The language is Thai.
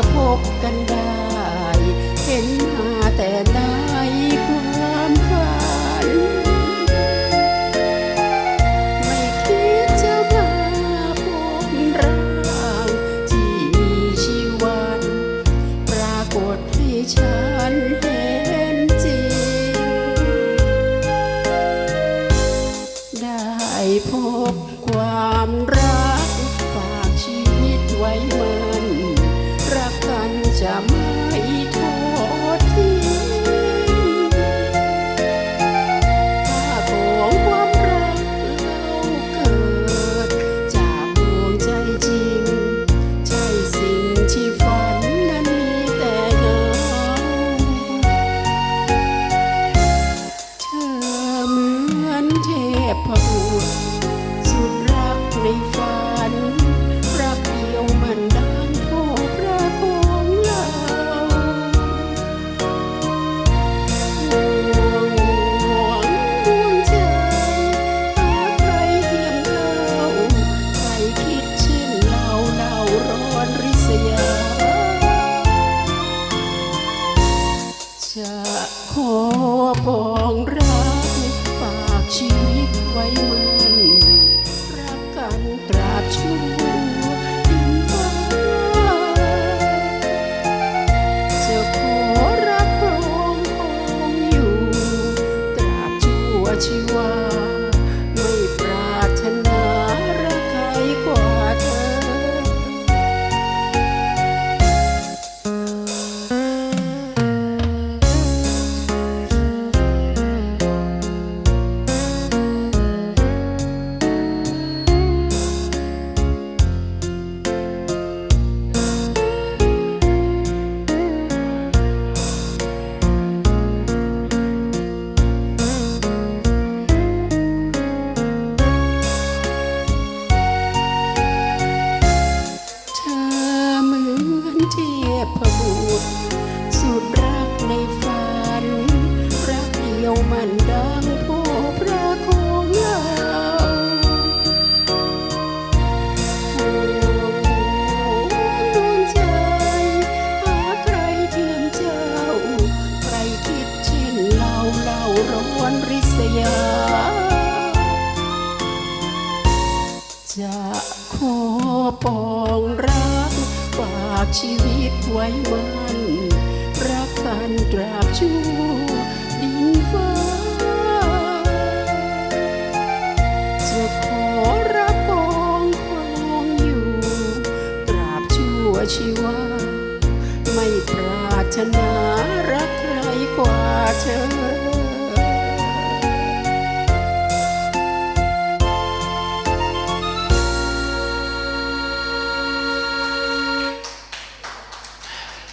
จะพบกันได้ เห็นมาแต่ในความฝัน ไม่คิดจะมาพบร่าง ที่มีชีวันปรากฏให้ฉันเห็นจริง ได้พบความรักฝากชีวิตไว้มัน ว้มันรักกันตราบชั่วดินฟ้าจะขอรับรองคงอยู่ตราบชั่วชีวา สุดรักในฝัน รักเดียวมันดังพ่อพระของเราห่วดวงใจหาใครเทียมเจ้า ใครคิดเช่นเราเล่าร้อนริษยา จะขอปองรักฝากชีวิตไว้มันรั กันตราบชั่วดินฟ้า จะขอรับปองครองอยู่ ตราบชั่วชีวา ไม่ปรารถนารักใครกว่าเธอ